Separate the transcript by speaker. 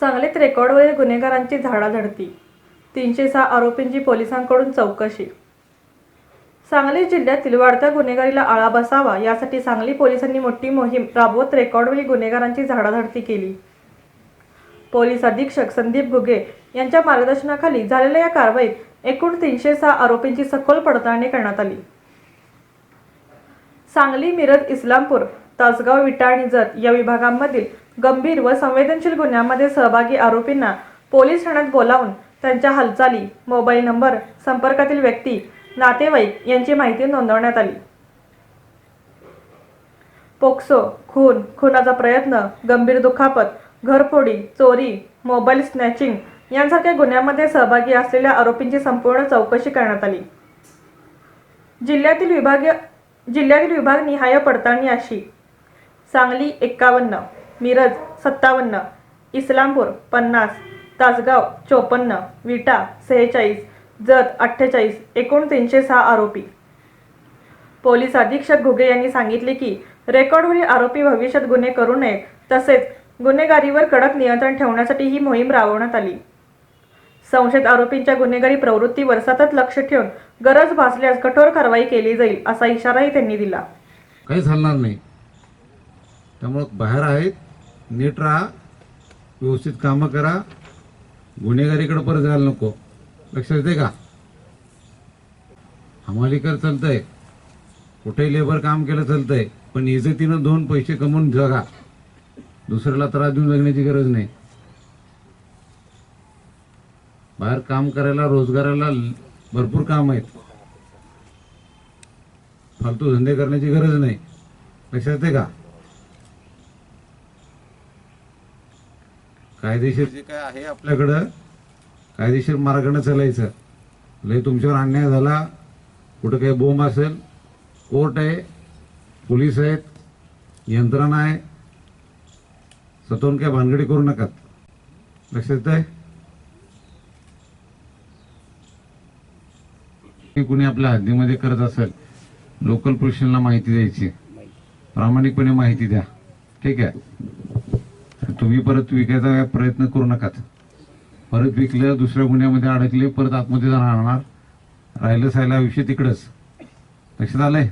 Speaker 1: सांगलीत रेकॉर्डवरील गुन्हेगारांची झाडाझडती तीनशे सहा आरोपींची पोलिसांकडून चौकशी. सांगली जिल्ह्यातील वाढत्या गुन्हेगारीला आळा बसावा यासाठी सांगली पोलिसांनी मोठी मोहीम राबवत रेकॉर्डवरील गुन्हेगारांची झाडाझडती केली. पोलीस अधीक्षक संदीप घुगे यांच्या मार्गदर्शनाखाली झालेल्या या कारवाईत एकूण तीनशे सहा आरोपींची सखोल पडताळणी करण्यात आली. सांगली मिरज इस्लामपूर तासगाव विटा आणि जत या विभागांमधील गंभीर व संवेदनशील गुन्ह्यांमध्ये सहभागी आरोपींना पोलीस ठाण्यात बोलावून त्यांच्या हालचाली मोबाईल नंबर संपर्कातील व्यक्ती नातेवाईक यांची माहिती नोंदवण्यात आली. पोक्सो खून खुनाचा प्रयत्न गंभीर दुखापत घरफोडी चोरी मोबाईल स्नॅचिंग यांसारख्या गुन्ह्यांमध्ये सहभागी असलेल्या आरोपींची संपूर्ण चौकशी करण्यात आली. जिल्ह्यातील विभागीय जिल्ह्यातील विभाग निहाय पडताळणी अशी सांगली एक्कावन्न मिरज सत्तावन्न इस्लामपूर पन्नास तासगाव चोपन्न विटा सेहेचाळीस जत अठ्ठेचाळीस एकूण तीनशे सहा आरोपी. पोलीस अधीक्षक घुगे यांनी सांगितले की रेकॉर्डवरील आरोपी भविष्यात गुन्हे करू नयेत तसेच गुन्हेगारीवर कडक नियंत्रण ठेवण्यासाठी ही मोहीम राबवण्यात आली. संशयित आरोपींच्या गुन्हेगारी प्रवृत्तीवर सतत लक्ष ठेवून गरज भासल्यास कठोर कारवाई केली जाईल असा इशाराही त्यांनी दिला.
Speaker 2: काही हलणार नाही. त्यामुळं बाहेर आहेत नीट राहा व्यवस्थित कामं करा. गुन्हेगारीकडे परत जायला नको. लक्षात येते का? हमालीकर चालतंय. कुठेही लेबर काम केलं चालतंय. पण इज्जतीनं दोन पैसे कमवून जगा. दुसऱ्याला त्रास देऊन जगण्याची गरज नाही. बाहेर काम करायला रोजगाराला भरपूर काम आहेत. फालतू धंदे करण्याची गरज नाही. लक्षात येते का? कायदेशीर जे काय आहे आपल्याकडं कायदेशीर मार्गाने चालायचं. लय तुमच्यावर अन्याय झाला कुठं काही बोंब असेल कोर्ट आहे पोलीस आहेत यंत्रणा आहे स्वतःहून काय भानगडी करू नका लक्षात येत आहे कुणी आपल्या हद्दीमध्ये करत असेल लोकल पोलिसांना माहिती द्यायची. प्रामाणिकपणे माहिती द्या. ठीक आहे? तर तुम्ही परत विकायचा प्रयत्न करू नका परत विकलं दुसऱ्या गुन्ह्यामध्ये अडकले परत आतमध्ये जाणार राहिलं सायला आयुष्य तिकडंच. लक्षात आलंय?